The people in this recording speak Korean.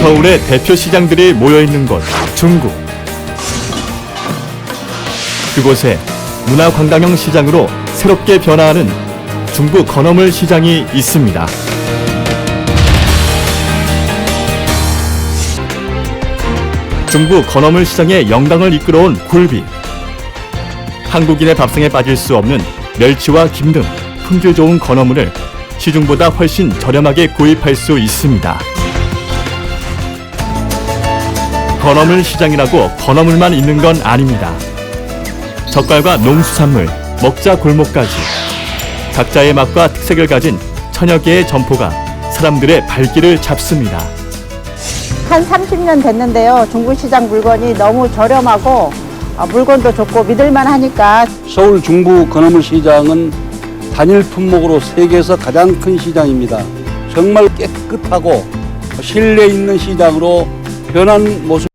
서울의 대표 시장들이 모여 있는 곳 중구. 그곳에 문화관광형 시장으로 새롭게 변화하는 중구 건어물 시장이 있습니다. 중구 건어물 시장의 영광을 이끌어온 굴비. 한국인의 밥상에 빠질 수 없는 멸치와 김 등 품질 좋은 건어물을 시중보다 훨씬 저렴하게 구입할 수 있습니다. 건어물 시장이라고 건어물만 있는 건 아닙니다. 젓갈과 농수산물, 먹자 골목까지 각자의 맛과 특색을 가진 천여 개의 점포가 사람들의 발길을 잡습니다. 한 30년 됐는데요. 중구시장 물건이 너무 저렴하고 어, 물건도 좋고 믿을만 하니까 서울 중부 건어물 시장은 단일 품목으로 세계에서 가장 큰 시장입니다. 정말 깨끗하고 신뢰 있는 시장으로 변한 모습